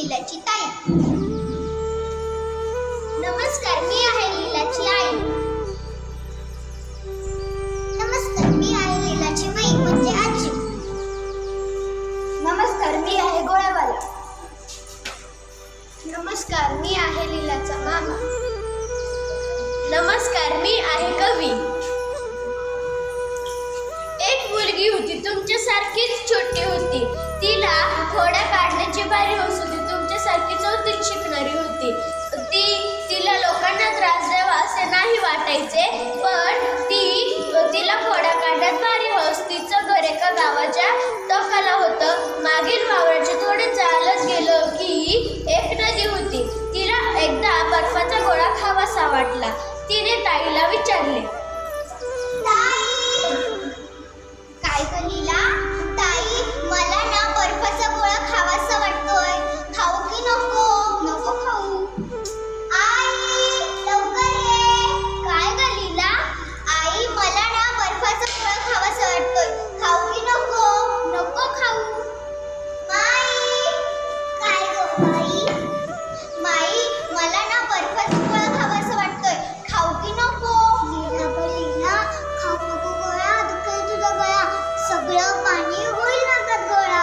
लीलाची ताई. नमस्कार मी आहे लीलाची आई. नमस्कार मी आहे लीलाची माई म्हणजे आजी. नमस्कार मी आहे गोळ्यावाला. नमस्कार मी आहे लीलाचा मामा. नमस्कार मी आहे कवी. एक मुलगी होती तुमच्यासारखीच छोटी होती. तिला घोडा काढण्याची भारी होत होती सारखी चौथीत शिकणारी होती. ती तिला लोकांना त्रास द्यावा असे नाही वाटायचे पण ती तिला फोडा काढण्यात भारी हौस. तिचं घर एका गावाच्या तफाला होतं. मागील वावराचे थोडे चालत गेलो की एक नदी होती. तिला एकदा बर्फाचा गोळा खावासा वाटला. तिने ताईला विचारले सगळं पाणी होईल नाकात गोळा.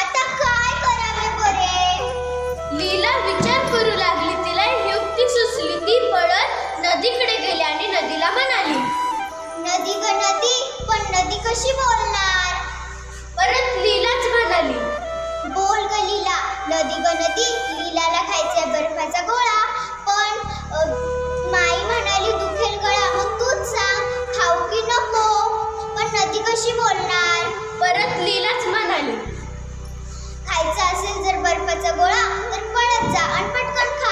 आता काय करावे बरे लीला विचार करू लागली. तिला युक्ती सुचली. ती पळत नदीकडे गेली आणि नदीला म्हणाली नदी ग नदी पण नदी कशी बोलणार? परत लीलाच म्हणाली बोल ग लीला. नदी ग नदी लीलाला खायचा बर्फाचा गोळा. पण लीलाच खायचा असेल जर बर्फाचा गोळा तर पळत जा आणि पटकन खा.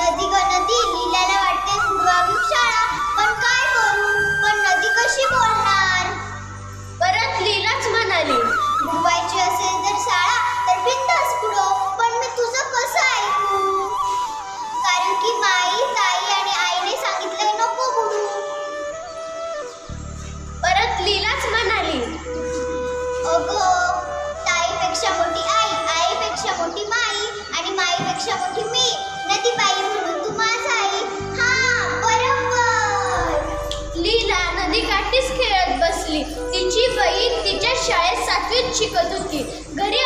नदी ग नदी लीलाला वाटते बुडवावी शाळा. पण काय करू? पण नदी कशी बोलणार परत लीलाच म्हणाली. बुडवायची असेल तर शाळा तर बिंदास पुढो. पण मी तुझं कसं ऐकू? कारण की माई ताई आणि आईने सांगितलंय नको बुडू परत लीलाच म्हणाली. अगं ताईपेक्षा मोठी आई आईपेक्षा मोठी माई आणि माईपेक्षा मोठी मी नदी बाई बहीण तिच्या शाळेत सातवीत शिकत होती. घरी